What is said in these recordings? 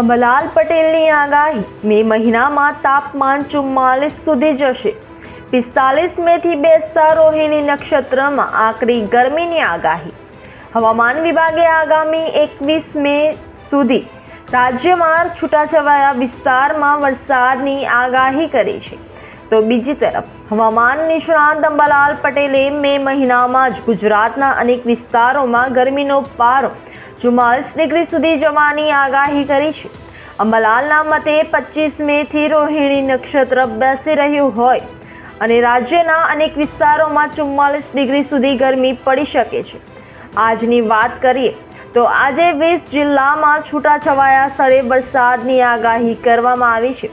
અંબલાલ પટેલની આગાહી, મે મહિનામાં તાપમાન ચુમ્માલીસ સુધી જશે. પિસ્તાલીસ મેથી બેસતા રોહિણી નક્ષત્રમાં આકરી ગરમીની આગાહી. હવામાન વિભાગે આગામી એકવીસ મે સુધી રાજ્યમાં છૂટાછવાયા વિસ્તારમાં વરસાદની આગાહી કરી છે. તો બીજી તરફ, હવામાન નિષ્ણાંત અંબાલાલ પટેલે મે મહિનામાં જ ગુજરાતના અનેક વિસ્તારોમાં ગરમીનો પારો ચુમ્માલીસ ડિગ્રી સુધી જવાની આગાહી કરી છે. અંબાલાલના મતે પચીસ મેથી રોહિણી નક્ષત્ર બેસી રહ્યું હોય અને રાજ્યના અનેક વિસ્તારોમાં ચુમ્માલીસ ડિગ્રી સુધી ગરમી પડી શકે છે. આજની વાત કરીએ તો આજે વીસ જિલ્લામાં છૂટાછવાયા સ્થળે વરસાદની આગાહી કરવામાં આવી છે.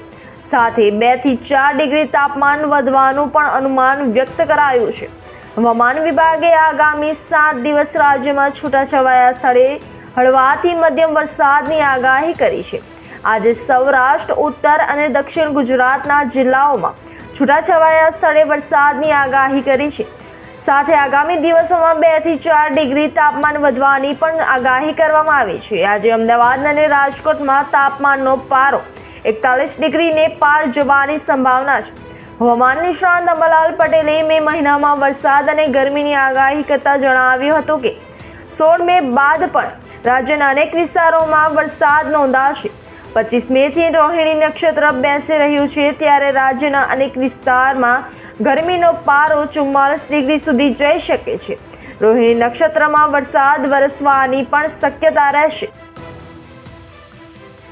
સાથે બેથી ચાર ડિગ્રી તાપમાન વધવાનું પણ અનુમાન વ્યક્ત કરાયું છે. હવામાન વિભાગે આગામી સાત દિવસ રાજ્યમાં છૂટાછવાયા સ્થળે હળવાથી મધ્યમ વરસાદની આગાહી કરી છે. આજે સૌરાષ્ટ્ર, ઉત્તર અને દક્ષિણ ગુજરાતના જિલ્લાઓમાં છૂટાછવાયા સ્થળે વરસાદની આગાહી કરી છે. સાથે આગામી દિવસોમાં બેથી ચાર ડિગ્રી તાપમાન વધવાની પણ આગાહી કરવામાં આવી છે. આજે અમદાવાદ અને રાજકોટમાં તાપમાનનો પારો એકતાલીસ ડિગ્રીને પાર જવાની સંભાવના છે. હવામાન નિષ્ણાંત અંબાલાલ પટેલે મે મહિનામાં વરસાદ અને ગરમીની આગાહી કરતા જણાવ્યું હતું કે સોળ મે બાદ પણ રાજ્યના અનેક વિસ્તારોમાં વરસાદ નોંધાશે. પચીસ મે થી રોહિણી નક્ષત્ર બેસી રહ્યું છે ત્યારે રાજ્યના અનેક વિસ્તારમાં ગરમીનો પારો ચુમ્માલીસ ડિગ્રી સુધી જઈ શકે છે. રોહિણી નક્ષત્રમાં વરસાદ વરસવાની પણ શક્યતા રહેશે.